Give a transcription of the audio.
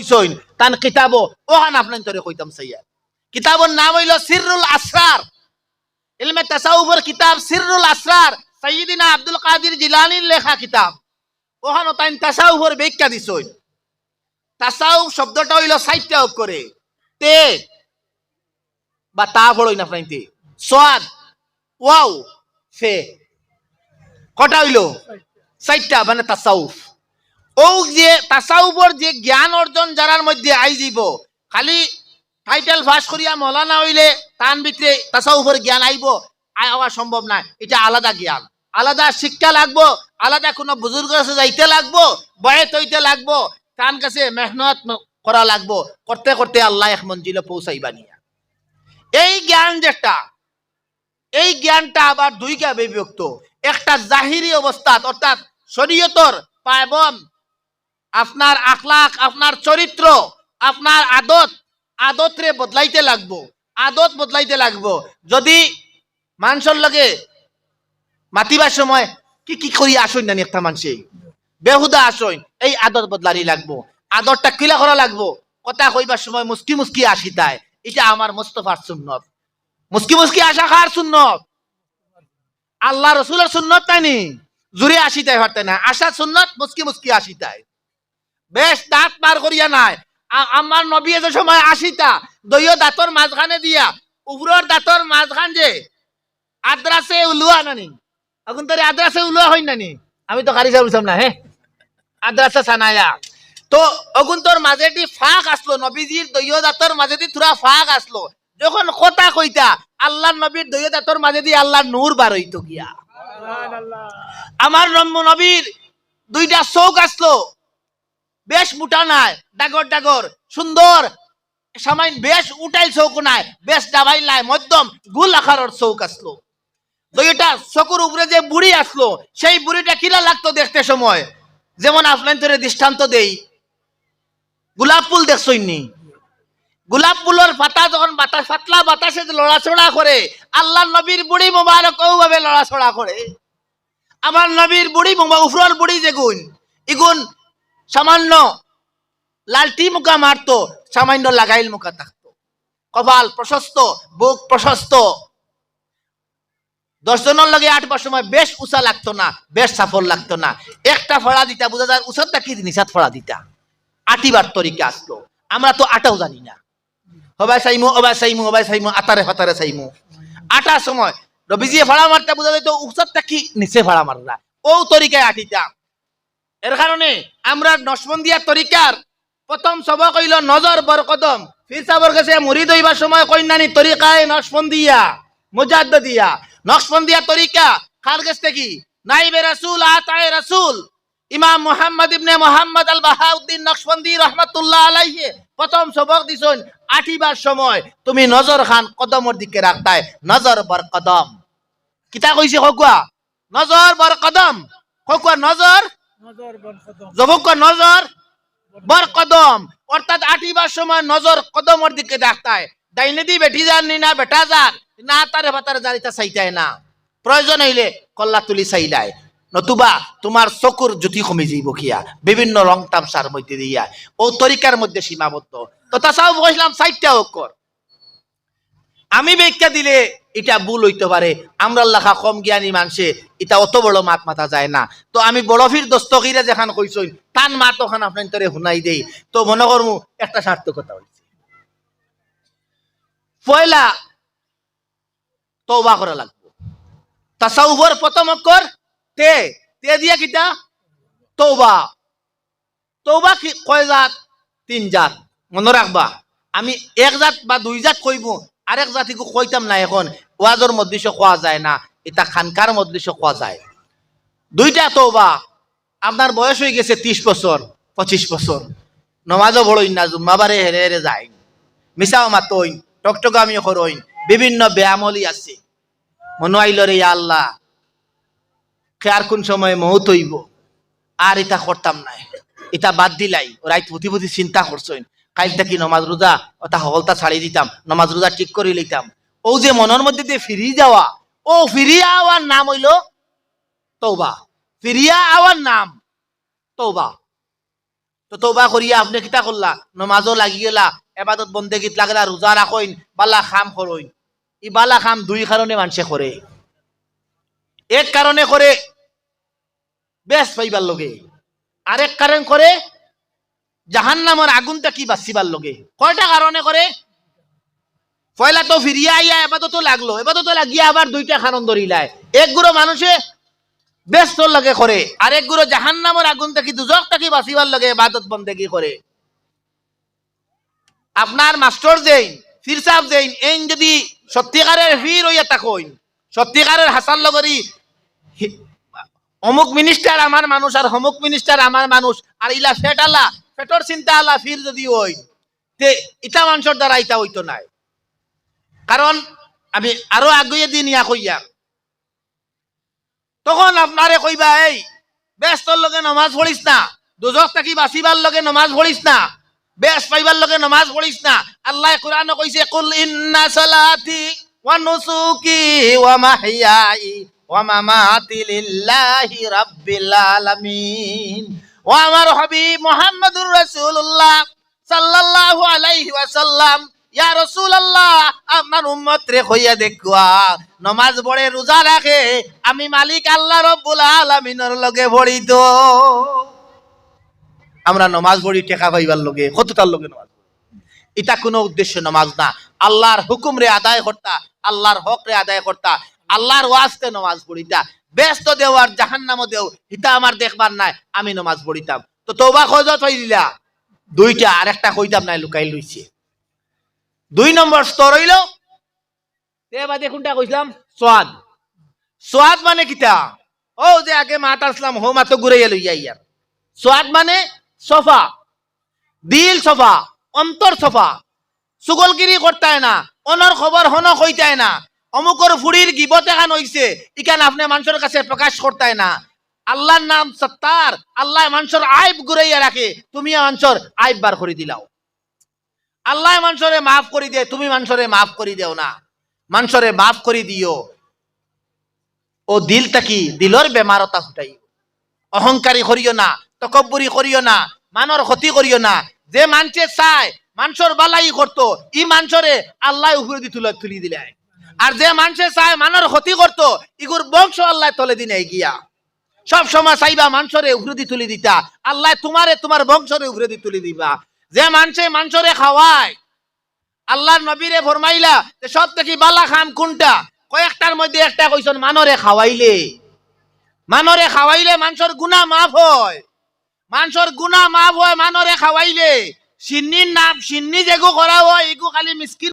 কইছইন? তান কিতাব। ওহান আপনার তরে কইতাম সাইয়া কিতাবর নাম হইল সিররুল আসরার। ইলমে তাসাউফের কিতাব সিররুল আসরার। সাইয়্যিদিনা আব্দুল কাদির জিলানির লেখা কিতাব। ওহান তাইন তাসাউফের ব্যাখ্যা দিছইন। তাসাউফ শব্দটা হইল সাইটটা অফ করে। তে বা তা পড়ই না আপনাইতে সোয়াদ। ওয়াও। ফে। কটা হইল? সাইটটা মানে তাসাউফ। ও যে তাসাউফর যে জ্ঞান অর্জন যারার মধ্যে আই যাব, খালি টাইটেল ফাঁস করিয়া মলানা হইলে তান ভিতরে জ্ঞান আইব সম্ভব না এটা আলাদা জ্ঞান। আলাদা শিক্ষা লাগবো, আলাদা কোনো বুজুর্গ কাছে যাইতে লাগবো, বয়স হইতে লাগবো কাছে মেহনত করা লাগবো করতে করতে আল্লাহ এক মঞ্জিলে পৌঁছাইবা নিয়া। এই জ্ঞান যেটা, এই জ্ঞানটা আবার দুইটা বিভক্ত। একটা জাহিরি অবস্থাত অর্থাৎ শরীয়তর আপনার আখলাক আপনার চরিত্র, আপনার আদত, আদতরে বদলাইতে লাগবো, আদত বদলাইতে লাগবো। যদি মানুষের লগে মাতিবার সময় কি কি করি আসইন না একটা মানুষে বেহুদা আসইন, এই আদত বদলারি লাগবো আদরটা কিলা করা লাগবো? কথা কইবার সময় মুস্কি মুস্কি আসিতায় এটা আমার মোস্তফার সুন্নত। মুস্কি মুস্কি আসা কার সুন্নত? আল্লাহ রসুলের সুন্নত তাইনি জুড়ে আসিতাই হতে না আশা সুন্নত মুস্কি মুস্কি আসিতাই বেশ দাঁত পার করিয়া নাই। আমার নবী যে সময় আসিতা দইও দাঁতর মাঝখানে দিয়া উপরের দাঁতর মাঝখান যে আদ্রাসে উলুয়া নানি। এখন তোর আদ্রাসে উলুয়া হই নানি। আমি তো কারি বুঝলাম না হ্যাঁ আদ্রাসা সানায়া তো অগুন তোর মাঝেটি ফাঁক আসলো নবীজির দইয় দাঁতর মাঝেদি থুরা ফাঁক আসলো যখন কথা কইতা আল্লাহ নবীর দইয় দাঁতর মাঝেদি আল্লাহ নূর বার হইতো গিয়া আমার নবীর দুইটা চৌক আসলো বেশ মোটা নাই, ডাগর ডাগর, সুন্দর। সামাইন বেশ উঠাইল চৌক নাই, বেশ ডাবাইল নাই, মধ্যম গুল আকারের চৌক আসলো। দুইটা চকুর উপরে যে বুড়ি আসলো, সেই বুড়িটা কিরা লাগতো দেখতে সময়? যেমন আপনার তোরে দৃষ্টান্ত দেই। গোলাপ ফুল দেখছইনি গোলাপ ফুলের পাতা যখন বাতাস, পাতলা বাতাসে লড়াচড়া করে আল্লাহ নবীর বুড়ি মোবারক ভাবে লড়াচড়া করে আমার নবীর বুড়ি মোবা উফরর বুড়ি যে গুণ ইগুন সামান্য লালটি মুখা মারতো, সামান্য লাগাইল মুখা থাকতো। কপাল প্রশস্ত, বুক প্রশস্ত। দশজনের লগে আটবার সময় বেশ উষা লাগতো না, বেশ সাফল লাগতো না। একটা ফড়া দিতা, বোঝা যায় উষারটা কি জিনিস ফড়া দিতা। আটিবার তরিকা আসলো আমরা তো আটাও জানি না। হবাই সাইমু হবাই সাইমু অবাই সাইমু, আতারে ফাতারে সাইমু। আটার সময় রবিজিয়ে ভাড়া মারতে, বোঝা যায় তো উষারটা কি নিচে ভাড়া মারলা। ও তরিকায় আটিতা। এর কারণে আমরা নসবন্দিয়া তরিকার প্রথম সবক হইল নজর বর কদম ফির সাবর কাছে মুড়ি দইবার সময় কইনানি তরিকায় নসবন্দিয়া মুজাদ্দ দিয়া। নকশবন্দিয়া তরিকা কার কাছ থেকে? নাইবে রাসূল আতায়ে রাসূল ইমাম মুহাম্মদ ইবনে মুহাম্মদ আল বাহাউদ্দিন নকশবন্দি রহমাতুল্লাহ আলাইহি প্রথম সবক দিছেন আঠিবার সময় তুমি নজর খান কদমর দিকে রাখতায় নজর বর কদম কিতা কইছে হকুয়া নজর বর কদম হকুয়া নজর প্রয়োজন হইলে কল্লা তুলি চাইলায় নতুবা তোমার চকুর জ্যোতি কমে যাইব কিয়া। বিভিন্ন রং তামসার মধ্যে দিয়া ও তরিকার মধ্যে সীমাবদ্ধ। তো তাছাড়াও বসলাম সাইটটা অক্ষর আমি ব্যাখ্যা দিলে এটা ভুল হইতে পারে। আমরা লেখা কম জ্ঞানী মানুষে এটা অত বড় মাত মাথা যায় না। তো আমি বড়ফির দস্তকিরা যেখান কইসই তান মাত ওখান আপনার তরে শুনাই দেই। তো মনে করমু, একটা সার্থকতা হয়েছে পয়লা তওবা করা লাগবে। তাসাউফর প্রথম অক্ষর তে তে দিয়া কিটা? তৌবা তৌবা কি, কয় জাত? তিন জাত। মনে রাখবা, আমি এক জাত বা দুই জাত কইব, আরেক জাতিকে কইতাম না এখন। ওয়াজর মধ্যে কোয়া যায় না, এটা খানকার মধ্যে কোয়া যায়। দুইটা তওবা, আপনার বয়স হয়ে গেছে ত্রিশ বছর, পঁচিশ বছর। নমাজও বড়ই না জুম্মাবারে হেরে হেরে যায় মিসাও মাতইন, টকটকামি করইন বিভিন্ন ব্যায়ামলি আছে। মনে আইল রে আল্লাহ, খেয়ার কোন সময় মৌত হইব? আর এটা করতাম নাই। এটা বাদ দিলাই, রাইত পুঁথি পুঁথি চিন্তা করছইন। কাইলটা কি নমাজ রোজা ওটা হলতা ছাড়ি দিতাম, নমাজ রোজা ঠিক করে লইতাম। ও যে মনের মধ্যে দিয়ে ফিরি যাওয়া, ও ফিরিয়া আওয়ার নাম হইল তৌবা ফিরিয়া আওয়ার নাম তৌবা তো তৌবা করিয়া আপনি কিতা করলা? নমাজও লাগি গেলা, এবাদত বন্দেগীত লাগলা, রোজা রাখইন, বালা খাম করইন ই বালা খাম দুই কারণে মানুষে করে। এক কারণে করে বেশ পাইবার লগে। আরেক কারণ করে জাহান নামর আগুনটা কি বাঁচিবার লগে। কয়টা কারণে করে? পয়লা তো ফিরিয়া আইয়া এবাদত লাগল এবাদত লাগিয়া আবার দুইটা কারণ ধরিলায়। এক গুড়ো মানুষে ব্যস্ত লাগে করে আরেক গুড়ো জাহান নামর আগুন থেকে দুজক থাকি বাঁচিবার লাগে এবাদত বন্দেগি করে। আপনার মাস্টার যেইন ফির সাহেব যেইন, এইন যদি সত্যিকারের ফির হইয়া তাকইন সত্যিকারের হাসান লগরি অমুক মিনিস্টার আমার মানুষ, আর অমুক মিনিস্টার আমার মানুষ, আর ইলা ফেট আলা, ফেটর চিন্তা আলা ফির যদি হই তে ইটা মানুষের দ্বারা ইটা হইতো নাই। কারণ আমি আরও আগুয়ে দিন ইয়া কইয়া তখন আপনারে কইবা, এই ব্যস্তর লগে নমাজ পড়িস না, দুজক থাকি বাঁচিবার লগে নমাজ পড়িস না বেশ পাইবার লগে নমাজ পড়িস না। আল্লাহ কোরআনে কইছে কুল ইন্না সালাতি ওয়া নুসুকি ওয়া মাহইয়াই ওয়া মামাতি লিল্লাহি রাব্বিল আলামিন। ও আমার হাবিব মুহাম্মদুর রাসূলুল্লাহ সাল্লাল্লাহু আলাইহি ওয়াসাল্লাম ইয়া রাসূলুল্লাহ আমার উম্মত রে কইয়া দেখুয়া, নমাজ রোজা রাখে, আমি মালিক আল্লাহ রব্বুল লগে আমরা নমাজ পড়ি টেকা পাইবার লগে লগে নমাজ এটা কোনো উদ্দেশ্য নমাজ না। আল্লাহর হুকুম রে আদায় করতা, আল্লাহর হক রে আদায় করতা, আল্লাহর ওয়াস্তে নমাজ পড়িতা। ব্যস্ত দেও আর জাহান্নামও দেও হিতা আমার দেখবার নাই, আমি নমাজ পড়িতাম। তো তৌবা হই দিলা দুইটা আর একটা কইতাম নাই, লুকাই লইছে। দুই নম্বর স্তর হইল? এবার দেখুনটা কইছিলাম, সোয়াদ। সোয়াদ মানে কিতা? ও, যে আগে মাত আসলাম, হো মাতো ঘুরে লইয়া ইয়ার সোয়াদ মানে সফা। দিল সফা, অন্তর সফা। সুগলগিরি করতায় না, অনর খবর হন কইতায় না। অমুকর ফুড়ির গিবত এখান হইছে, ইখান আপনি মানুষের কাছে প্রকাশ করতায় না। আল্লাহর নাম সত্তার, আল্লাহ মানুষের আইব ঘুরাইয়া রাখে। তুমি মানুষের আইব বার করে দিলাও। আল্লাহ মানুষরে মাফ করে দে, তুমি মানুষরে মাফ করে দেও না। মানুষরে মাফ করে দিও। ও দিলটা কি? দিলর বেমারতা ফুটাই অহংকারী করিও না, তকব্বরি করিও না, মানর ক্ষতি করিও না। যে মানছে চায় মানুষের বালাই করতো, ই মানুষরে আল্লাহ উপরে দি তুলে তুলি দিলে। আর যে মানুষে চায়, মানর ক্ষতি করতো, ইগুর বংশ আল্লাহ তলে দিনে গিয়া। সব সময় চাইবা মানুষরে উপরে দি তুলি দিতা। আল্লাহ তোমারে তোমার বংশরে উপরে দি তুলি দিবা। যে মানুষে মানুষরে খাওয়ায়, আল্লাহর নবীরে ফরমাইলা যে সব থেকে বালা খাম কোনটা? কয়েকটার মধ্যে একটা কইছন মানরে খাওয়াইলে। মানরে খাওয়াইলে মানুষের গুণা মাফ হয়। মানুষের গুণা মাফ হয়, মানরে খাওয়াইলে। সিন্নির নাম, সিন্নি যেগু করা হয়, এগু খালি মিসকিন